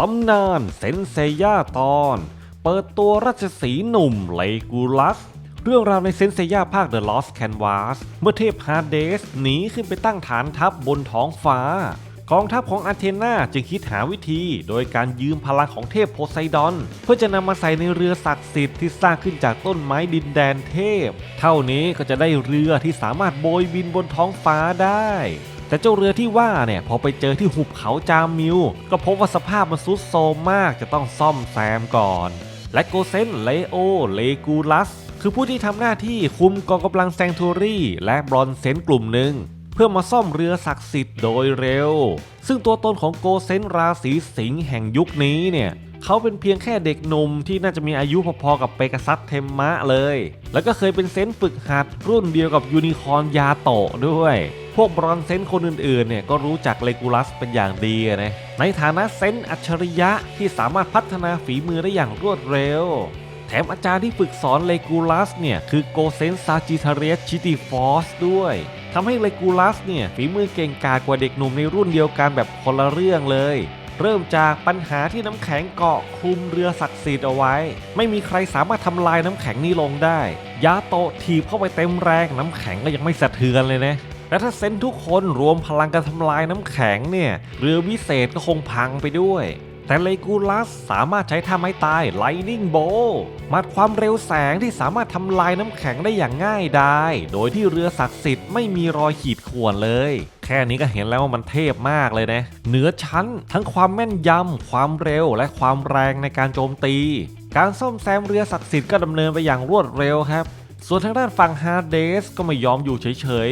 ตำนานเซนเซย่าตอน เปิดตัวราชสีหนุ่มเลกูลัส เรื่องราวในเซนเซย่าภาค The Lost Canvas เมื่อเทพฮาร์เดสหนีขึ้นไปตั้งฐานทัพบบนท้องฟ้า กองทัพของอาเทนาจึงคิดหาวิธี โดยการยืมพลังของเทพโพไซดอน เพื่อจะนำมาใส่ในเรือศักดิ์สิทธิ์ที่สร้างขึ้นจากต้นไม้ดินแดนเทพ เท่านี้ก็จะได้เรือที่สามารถโบยบินบนท้องฟ้าได้ แต่เจ้าเรือที่ว่าเนี่ยพอไปเจอที่หุบเขาจามิว ก็พบว่าสภาพมันทรุดโทรมมากจะต้องซ่อมแซมก่อน และโกเซนเลโอ เลกูลัส คือผู้ที่ทำหน้าที่คุมกองกำลังแซงทูรี่ และบรอนเซนกลุ่มหนึ่งเพื่อมาซ่อมเรือศักดิ์สิทธิ์โดยเร็ว ซึ่งตัวตนของโกเซนราศีสิงห์แห่งยุคนี้เนี่ยเขาเป็นเพียงแค่เด็กหนุ่มที่น่าจะมีอายุพอๆกับเปกัสซัสเทมมะเลย แล้วก็เคยเป็นเซนฝึกหัดรุ่นเดียวกับยูนิคอร์นยาโตะด้วย พวกบรอนเซนคนอื่นๆเนี่ยก็รู้จักเลกูลัสเป็นอย่างดีนะในฐานะเซนอัจฉริยะที่สามารถพัฒนาฝีมือได้อย่างรวดเร็ว แถมอาจารย์ที่ฝึกสอนเลกูลัสเนี่ยคือโกเซนซาจิทาเรสชิติฟอสด้วยทำให้เลกูลัสเนี่ยฝีมือเก่งกาจกว่าเด็กหนุ่มในรุ่นเดียวกันแบบคนละเรื่องเลยเริ่มจากปัญหาที่น้ำแข็งเกาะคลุมเรือศักดิ์สิทธิ์เอาไว้ ไม่มีใครสามารถทำลายน้ำแข็งนี้ลงได้ ยาโตถีบเข้าไปเต็มแรงน้ำแข็งก็ยังไม่สะเทือนเลยนะ และถ้าเซนทุกคนรวมพลังกันทำลายน้ำแข็งเนี่ย เรือวิเศษก็คงพังไปด้วย แต่เลกูลัสสามารถใช้ท่าไม้ตาย Lightning Bolt มัดความเร็วแสงที่สามารถทำลายน้ำแข็งได้อย่างง่ายดายโดยที่เรือศักดิ์สิทธิ์ไม่มีรอยขีดข่วนเลย แค่นี้ก็เห็นแล้วว่ามันเทพมากเลยนะ เหนือชั้นทั้งความแม่นยำความเร็วและความแรงในการโจมตี การซ่อมแซมเรือศักดิ์สิทธิ์ก็ดำเนินไปอย่างรวดเร็วครับส่วนทางด้านฝั่งฮาร์เดสก็ไม่ยอมอยู่เฉย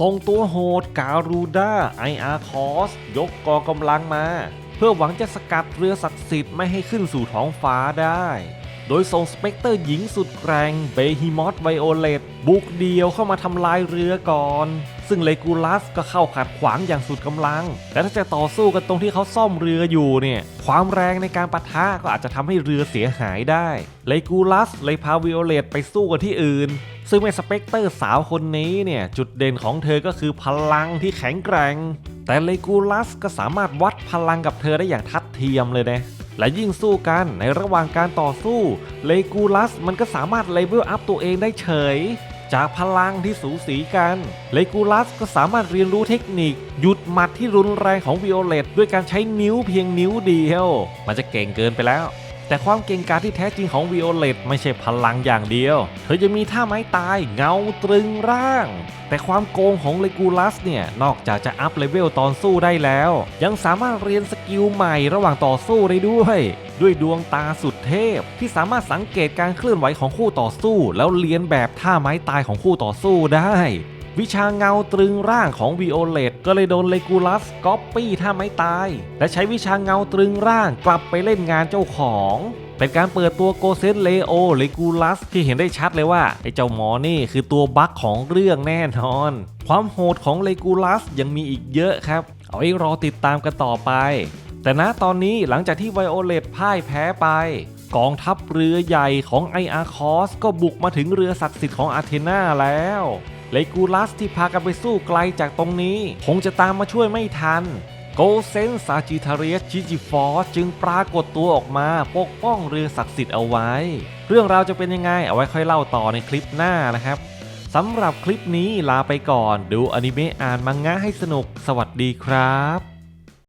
ส่งตัวโหดการูด้าไออาร์คอสยกกองกำลังมา เพื่อหวังจะสกัดเรือศักดิ์สิทธิ์ไม่ให้ขึ้นสู่ท้องฟ้าได้ โดยส่งสเปกเตอร์หญิงสุดแกร่งเบฮิมอสไวโอเลตบุกเดียวเข้ามาทำลายเรือก่อน ซึ่งเลกูลัสก็เข้าขัดขวางอย่างสุดกำลังแต่ถ้าจะต่อสู้กันตรงที่เขาซ่อมเรืออยู่เนี่ย ความแรงในการปะทะก็อาจจะทำให้เรือเสียหายได้ เลกูลัสเลยพาวิโอเลตไปสู้กันที่อื่น ซึ่งแม่สเปกเตอร์สาวคนนี้เนี่ย จุดเด่นของเธอก็คือพลังที่แข็งแกร่ง แต่เลกูลัสก็สามารถวัดพลังกับเธอได้อย่างทัดเทียมเลยนะ และยิ่งสู้กันในระหว่างการต่อสู้เลกูลัสมันก็สามารถเลเวลอัพตัวเองได้เฉย จากพลังที่สูสีกัน เลกูลัสก็สามารถเรียนรู้เทคนิค หยุดหมัดที่รุนแรงของวิโอเลตด้วยการใช้นิ้วเพียงนิ้วเดียว มันจะเก่งเกินไปแล้ว แต่ความเก่งกาจที่แท้จริงของวิโอเลตไม่ใช่พลังอย่างเดียว เธอจะมีท่าไม้ตายเงาตรึงร่าง แต่ความโกงของเลกูลัสเนี่ย นอกจากจะอัพเลเวลตอนสู้ได้แล้ว ยังสามารถเรียนสกิลใหม่ระหว่างต่อสู้ได้ด้วย ด้วยดวงตาสุดเทพ ที่สามารถสังเกตการเคลื่อนไหวของคู่ต่อสู้ แล้วเลียนแบบท่าไม้ตายของคู่ต่อสู้ได้ วิชาเงาตรึงร่างของวิโอเลตก็เลยโดนเลกูลัสก๊อปปี้ท่าไม้ตาย และใช้วิชาเงาตรึงร่างกลับไปเล่นงานเจ้าของเป็นการเปิดตัวโกเซนเลโอเลกูลัสที่เห็นได้ชัดเลยว่า ไอ้เจ้าหมอนี่คือตัวบั๊กของเรื่องแน่นอน ความโหดของเลกูลัสยังมีอีกเยอะครับ เอาไว้รอติดตามกันต่อไป แต่ณตอนนี้หลังจากที่ไวโอเลตพ่ายแพ้ไป กองทัพเรือใหญ่ของไออาคอสก็บุกมาถึงเรือศักดิ์สิทธิ์ของอาเทนาแล้วเลกูลัสที่พากันไปสู้ไกลจากตรงนี้ คงจะตามมาช่วยไม่ทัน โกเซนซาจิทาเรียสชิจิฟอสจึงปรากฏตัวออกมาปกป้องเรือศักดิ์สิทธิ์เอาไว้ เรื่องราวจะเป็นยังไงเอาไว้ค่อยเล่าต่อในคลิปหน้านะครับสำหรับคลิปนี้ลาไปก่อน ดูอนิเมะอ่านมังงะให้สนุก สวัสดีครับ